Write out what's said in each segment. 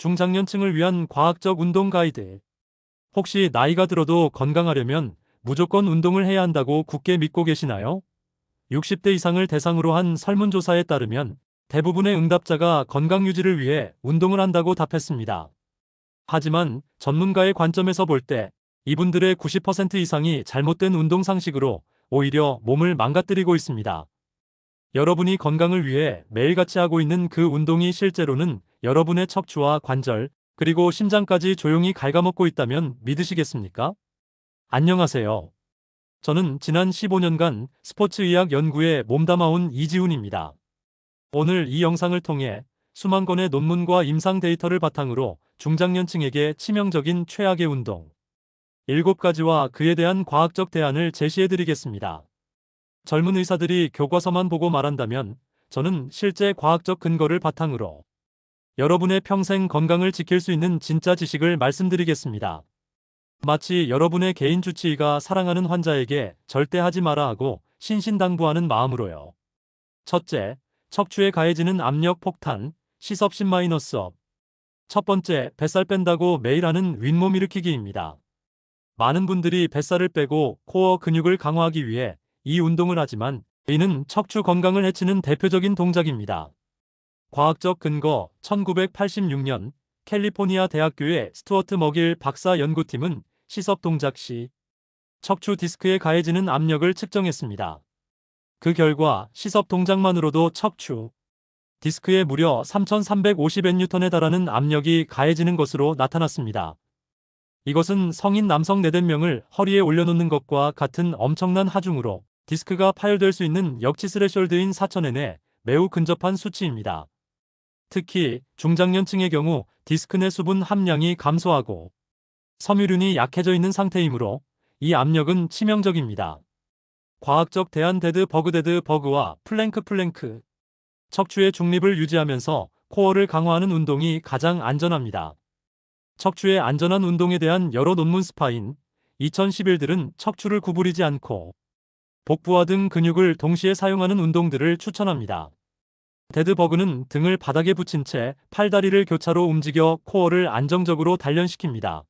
중장년층을 위한 과학적 운동 가이드. 혹시 나이가 들어도 건강하려면 무조건 운동을 해야 한다고 굳게 믿고 계시나요? 60대 이상을 대상으로 한 설문조사에 따르면 대부분의 응답자가 건강 유지를 위해 운동을 한다고 답했습니다. 하지만 전문가의 관점에서 볼 때 이분들의 90% 이상이 잘못된 운동 상식으로 오히려 몸을 망가뜨리고 있습니다. 여러분이 건강을 위해 매일같이 하고 있는 그 운동이 실제로는 여러분의 척추와 관절, 그리고 심장까지 조용히 갉아먹고 있다면 믿으시겠습니까? 안녕하세요. 저는 지난 15년간 스포츠의학 연구에 몸담아온 이지훈입니다. 오늘 이 영상을 통해 수만 건의 논문과 임상 데이터를 바탕으로 중장년층에게 치명적인 최악의 운동 7가지와 그에 대한 과학적 대안을 제시해드리겠습니다. 젊은 의사들이 교과서만 보고 말한다면 저는 실제 과학적 근거를 바탕으로 여러분의 평생 건강을 지킬 수 있는 진짜 지식을 말씀드리겠습니다. 마치 여러분의 개인 주치의가 사랑하는 환자에게 절대 하지 마라 하고 신신당부하는 마음으로요. 첫째, 척추에 가해지는 압력 폭탄, 시섭 10-업. 첫 번째, 뱃살 뺀다고 매일 하는 윗몸 일으키기입니다. 많은 분들이 뱃살을 빼고 코어 근육을 강화하기 위해 이 운동을 하지만 이는 척추 건강을 해치는 대표적인 동작입니다. 과학적 근거 1986년 캘리포니아 대학교의 스튜어트 머길 박사 연구팀은 시섭 동작 시 척추 디스크에 가해지는 압력을 측정했습니다. 그 결과 시섭 동작만으로도 척추 디스크에 무려 3350N에 달하는 압력이 가해지는 것으로 나타났습니다. 이것은 성인 남성 4대명을 허리에 올려놓는 것과 같은 엄청난 하중으로 디스크가 파열될 수 있는 역치 스레숄드인 4000N에 매우 근접한 수치입니다. 특히 중장년층의 경우 디스크 내 수분 함량이 감소하고 섬유륜이 약해져 있는 상태이므로 이 압력은 치명적입니다. 과학적 대안 데드 버그 데드 버그와 플랭크 플랭크 척추의 중립을 유지하면서 코어를 강화하는 운동이 가장 안전합니다. 척추의 안전한 운동에 대한 여러 논문 스파인 2011들은 척추를 구부리지 않고 복부와 등 근육을 동시에 사용하는 운동들을 추천합니다. 데드버그는 등을 바닥에 붙인 채 팔다리를 교차로 움직여 코어를 안정적으로 단련시킵니다.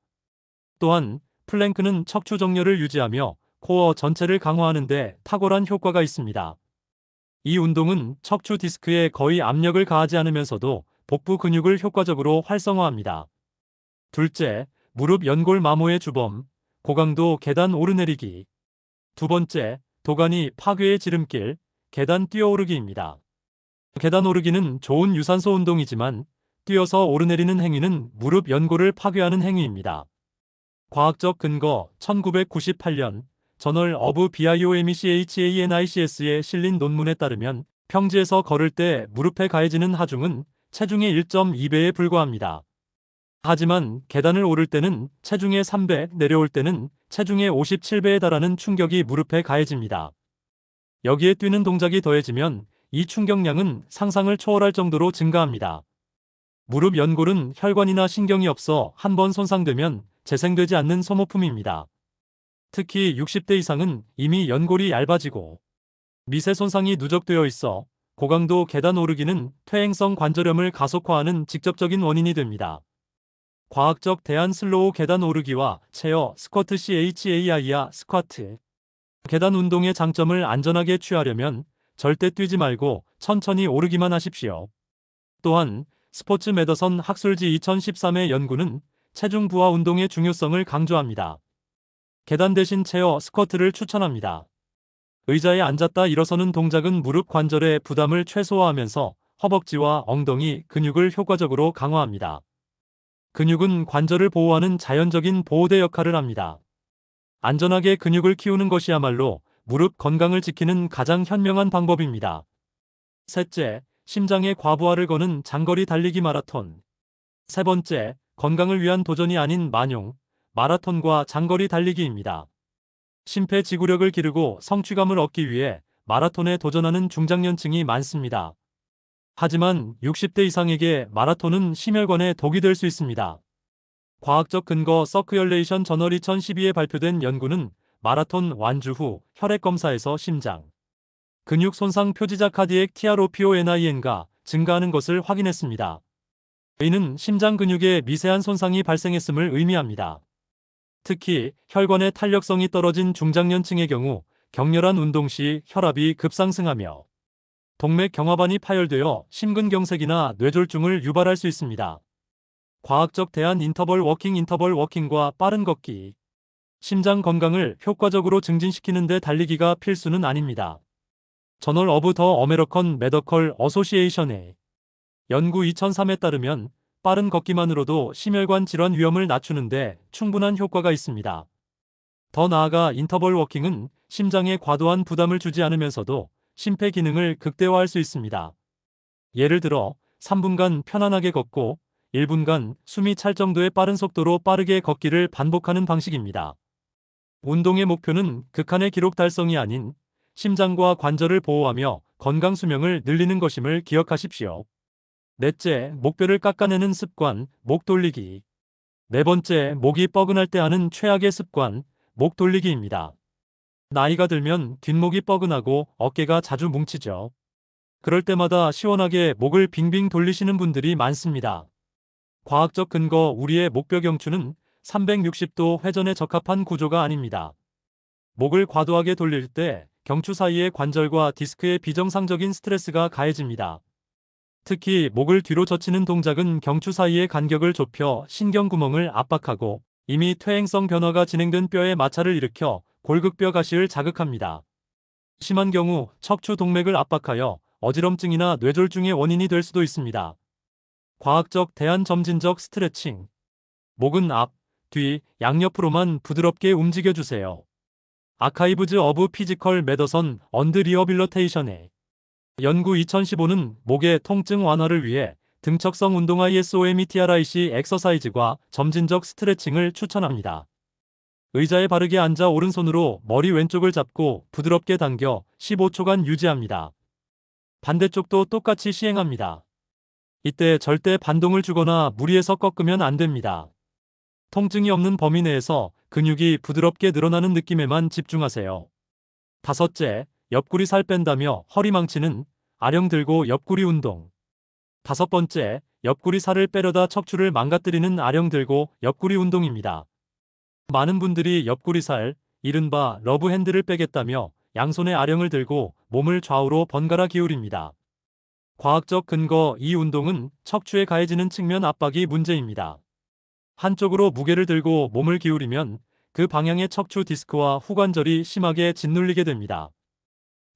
또한 플랭크는 척추 정렬을 유지하며 코어 전체를 강화하는 데 탁월한 효과가 있습니다. 이 운동은 척추 디스크에 거의 압력을 가하지 않으면서도 복부 근육을 효과적으로 활성화합니다. 둘째, 무릎 연골 마모의 주범, 고강도 계단 오르내리기. 두 번째, 도가니 파괴의 지름길, 계단 뛰어오르기입니다. 계단 오르기는 좋은 유산소 운동이지만 뛰어서 오르내리는 행위는 무릎 연골을 파괴하는 행위입니다. 과학적 근거 1998년 저널 어브 BIOMECHANICS에 실린 논문에 따르면 평지에서 걸을 때 무릎에 가해지는 하중은 체중의 1.2배에 불과합니다. 하지만 계단을 오를 때는 체중의 3배, 내려올 때는 체중의 57배에 달하는 충격이 무릎에 가해집니다. 여기에 뛰는 동작이 더해지면 이 충격량은 상상을 초월할 정도로 증가합니다. 무릎 연골은 혈관이나 신경이 없어 한 번 손상되면 재생되지 않는 소모품입니다. 특히 60대 이상은 이미 연골이 얇아지고 미세 손상이 누적되어 있어 고강도 계단 오르기는 퇴행성 관절염을 가속화하는 직접적인 원인이 됩니다. 과학적 대안 슬로우 계단 오르기와 체어 스쿼트 CHAI야 스쿼트 계단 운동의 장점을 안전하게 취하려면 절대 뛰지 말고 천천히 오르기만 하십시오. 또한 스포츠 메더선 학술지 2013의 연구는 체중 부하 운동의 중요성을 강조합니다. 계단 대신 체어 스쿼트를 추천합니다. 의자에 앉았다 일어서는 동작은 무릎 관절의 부담을 최소화하면서 허벅지와 엉덩이 근육을 효과적으로 강화합니다. 근육은 관절을 보호하는 자연적인 보호대 역할을 합니다. 안전하게 근육을 키우는 것이야말로 무릎 건강을 지키는 가장 현명한 방법입니다. 셋째, 심장의 과부하를 거는 장거리 달리기 마라톤. 세 번째, 건강을 위한 도전이 아닌 만용, 마라톤과 장거리 달리기입니다. 심폐지구력을 기르고 성취감을 얻기 위해 마라톤에 도전하는 중장년층이 많습니다. 하지만 60대 이상에게 마라톤은 심혈관에 독이 될 수 있습니다. 과학적 근거 서큐얼레이션 저널 2012에 발표된 연구는 마라톤 완주 후 혈액 검사에서 심장, 근육 손상 표지자 카디액 TROPONIN가 증가하는 것을 확인했습니다. 이는 심장 근육에 미세한 손상이 발생했음을 의미합니다. 특히 혈관의 탄력성이 떨어진 중장년층의 경우 격렬한 운동 시 혈압이 급상승하며 동맥 경화반이 파열되어 심근경색이나 뇌졸중을 유발할 수 있습니다. 과학적 대안 인터벌 워킹 인터벌 워킹과 빠른 걷기 심장 건강을 효과적으로 증진시키는 데 달리기가 필수는 아닙니다. 저널 어브 더 어메리컨 메더컬 어소시에이션의 연구 2003에 따르면 빠른 걷기만으로도 심혈관 질환 위험을 낮추는데 충분한 효과가 있습니다. 더 나아가 인터벌 워킹은 심장에 과도한 부담을 주지 않으면서도 심폐 기능을 극대화할 수 있습니다. 예를 들어 3분간 편안하게 걷고 1분간 숨이 찰 정도의 빠른 속도로 빠르게 걷기를 반복하는 방식입니다. 운동의 목표는 극한의 기록 달성이 아닌 심장과 관절을 보호하며 건강 수명을 늘리는 것임을 기억하십시오. 넷째, 목뼈를 깎아내는 습관, 목 돌리기. 네 번째, 목이 뻐근할 때 하는 최악의 습관, 목 돌리기입니다. 나이가 들면 뒷목이 뻐근하고 어깨가 자주 뭉치죠. 그럴 때마다 시원하게 목을 빙빙 돌리시는 분들이 많습니다. 과학적 근거 우리의 목뼈 경추는 360도 회전에 적합한 구조가 아닙니다. 목을 과도하게 돌릴 때 경추 사이의 관절과 디스크에 비정상적인 스트레스가 가해집니다. 특히 목을 뒤로 젖히는 동작은 경추 사이의 간격을 좁혀 신경구멍을 압박하고 이미 퇴행성 변화가 진행된 뼈에 마찰을 일으켜 골극뼈 가시를 자극합니다. 심한 경우 척추 동맥을 압박하여 어지럼증이나 뇌졸중의 원인이 될 수도 있습니다. 과학적 대안 점진적 스트레칭. 목은 앞, 뒤, 양옆으로만 부드럽게 움직여주세요. 아카이브즈 어브 피지컬 메더선 언드 리어빌러테이션의 연구 2015는 목의 통증 완화를 위해 등척성 운동 ISOMETRIC 엑서사이즈과 점진적 스트레칭을 추천합니다. 의자에 바르게 앉아 오른손으로 머리 왼쪽을 잡고 부드럽게 당겨 15초간 유지합니다. 반대쪽도 똑같이 시행합니다. 이때 절대 반동을 주거나 무리해서 꺾으면 안 됩니다. 통증이 없는 범위 내에서 근육이 부드럽게 늘어나는 느낌에만 집중하세요. 다섯째, 옆구리 살 뺀다며 허리 망치는 아령 들고 옆구리 운동. 다섯 번째, 옆구리 살을 빼려다 척추를 망가뜨리는 아령 들고 옆구리 운동입니다. 많은 분들이 옆구리 살, 이른바 러브 핸드를 빼겠다며 양손에 아령을 들고 몸을 좌우로 번갈아 기울입니다. 과학적 근거 이 운동은 척추에 가해지는 측면 압박이 문제입니다. 한쪽으로 무게를 들고 몸을 기울이면 그 방향의 척추 디스크와 후관절이 심하게 짓눌리게 됩니다.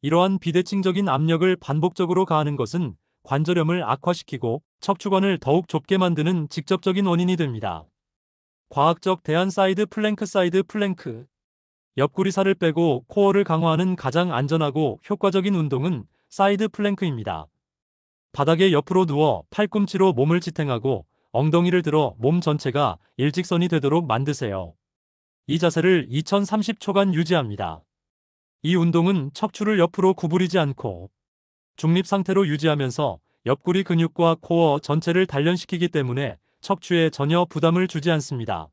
이러한 비대칭적인 압력을 반복적으로 가하는 것은 관절염을 악화시키고 척추관을 더욱 좁게 만드는 직접적인 원인이 됩니다. 과학적 대안 사이드 플랭크 사이드 플랭크 옆구리 살을 빼고 코어를 강화하는 가장 안전하고 효과적인 운동은 사이드 플랭크입니다. 바닥에 옆으로 누워 팔꿈치로 몸을 지탱하고 엉덩이를 들어 몸 전체가 일직선이 되도록 만드세요. 이 자세를 2030초간 유지합니다. 이 운동은 척추를 옆으로 구부리지 않고 중립 상태로 유지하면서 옆구리 근육과 코어 전체를 단련시키기 때문에 척추에 전혀 부담을 주지 않습니다.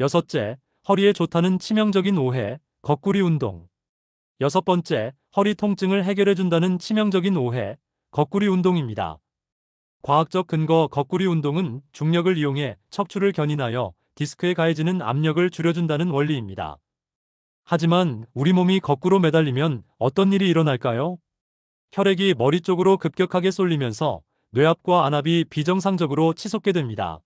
여섯째, 허리에 좋다는 치명적인 오해, 거꾸리 운동. 여섯 번째, 허리 통증을 해결해준다는 치명적인 오해, 거꾸리 운동입니다. 과학적 근거 거꾸리 운동은 중력을 이용해 척추를 견인하여 디스크에 가해지는 압력을 줄여준다는 원리입니다. 하지만 우리 몸이 거꾸로 매달리면 어떤 일이 일어날까요? 혈액이 머리 쪽으로 급격하게 쏠리면서 뇌압과 안압이 비정상적으로 치솟게 됩니다.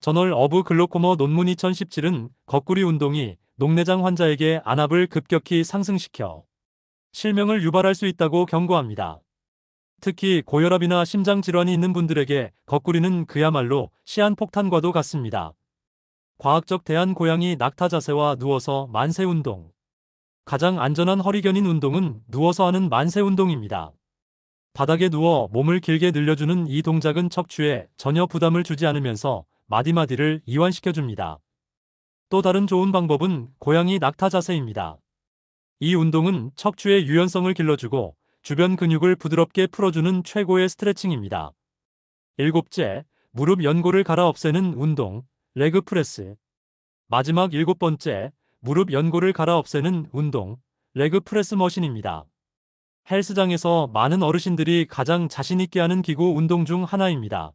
저널 어브 글로코머 논문 2017은 거꾸리 운동이 녹내장 환자에게 안압을 급격히 상승시켜 실명을 유발할 수 있다고 경고합니다. 특히 고혈압이나 심장 질환이 있는 분들에게 거꾸리는 그야말로 시한폭탄과도 같습니다. 과학적 대안 고양이 낙타 자세와 누워서 만세 운동. 가장 안전한 허리 견인 운동은 누워서 하는 만세 운동입니다. 바닥에 누워 몸을 길게 늘려주는 이 동작은 척추에 전혀 부담을 주지 않으면서 마디마디를 이완시켜줍니다. 또 다른 좋은 방법은 고양이 낙타 자세입니다. 이 운동은 척추의 유연성을 길러주고 주변 근육을 부드럽게 풀어주는 최고의 스트레칭입니다. 일곱째, 무릎 연골을 갈아 없애는 운동, 레그 프레스. 마지막 일곱 번째, 무릎 연골을 갈아 없애는 운동, 레그 프레스 머신입니다. 헬스장에서 많은 어르신들이 가장 자신있게 하는 기구 운동 중 하나입니다.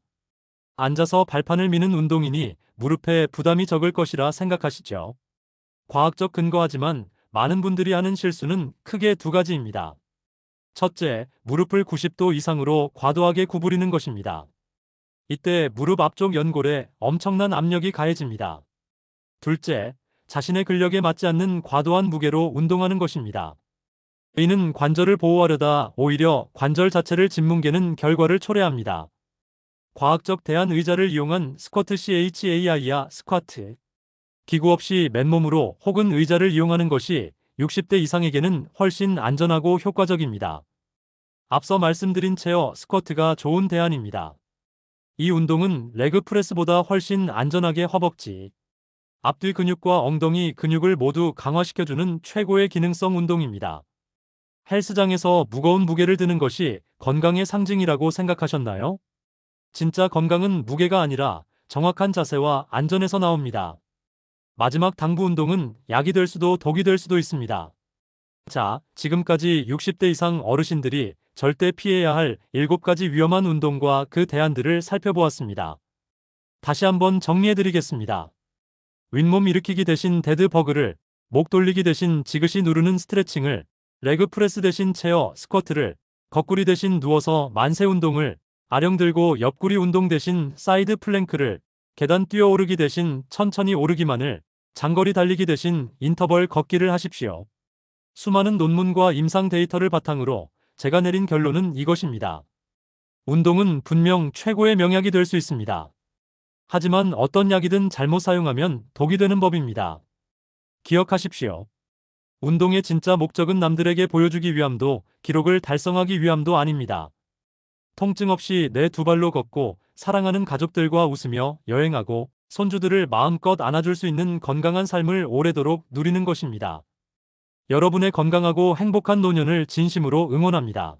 앉아서 발판을 미는 운동이니 무릎에 부담이 적을 것이라 생각하시죠. 과학적 근거하지만 많은 분들이 하는 실수는 크게 두 가지입니다. 첫째, 무릎을 90도 이상으로 과도하게 구부리는 것입니다. 이때 무릎 앞쪽 연골에 엄청난 압력이 가해집니다. 둘째, 자신의 근력에 맞지 않는 과도한 무게로 운동하는 것입니다. 이는 관절을 보호하려다 오히려 관절 자체를 짓뭉개는 결과를 초래합니다. 과학적 대안 의자를 이용한 스쿼트 CHAI야 스쿼트. 기구 없이 맨몸으로 혹은 의자를 이용하는 것이 60대 이상에게는 훨씬 안전하고 효과적입니다. 앞서 말씀드린 체어 스쿼트가 좋은 대안입니다. 이 운동은 레그 프레스보다 훨씬 안전하게 허벅지, 앞뒤 근육과 엉덩이 근육을 모두 강화시켜주는 최고의 기능성 운동입니다. 헬스장에서 무거운 무게를 드는 것이 건강의 상징이라고 생각하셨나요? 진짜 건강은 무게가 아니라 정확한 자세와 안전에서 나옵니다. 마지막 당부 운동은 약이 될 수도 독이 될 수도 있습니다. 자, 지금까지 60대 이상 어르신들이 절대 피해야 할 7가지 위험한 운동과 그 대안들을 살펴보았습니다. 다시 한번 정리해드리겠습니다. 윗몸 일으키기 대신 데드버그를, 목 돌리기 대신 지그시 누르는 스트레칭을, 레그 프레스 대신 체어 스쿼트를, 거꾸리 대신 누워서 만세 운동을, 아령 들고 옆구리 운동 대신 사이드 플랭크를, 계단 뛰어오르기 대신 천천히 오르기만을, 장거리 달리기 대신 인터벌 걷기를 하십시오. 수많은 논문과 임상 데이터를 바탕으로 제가 내린 결론은 이것입니다. 운동은 분명 최고의 명약이 될 수 있습니다. 하지만 어떤 약이든 잘못 사용하면 독이 되는 법입니다. 기억하십시오. 운동의 진짜 목적은 남들에게 보여주기 위함도 기록을 달성하기 위함도 아닙니다. 통증 없이 내 두 발로 걷고 사랑하는 가족들과 웃으며 여행하고 손주들을 마음껏 안아줄 수 있는 건강한 삶을 오래도록 누리는 것입니다. 여러분의 건강하고 행복한 노년을 진심으로 응원합니다.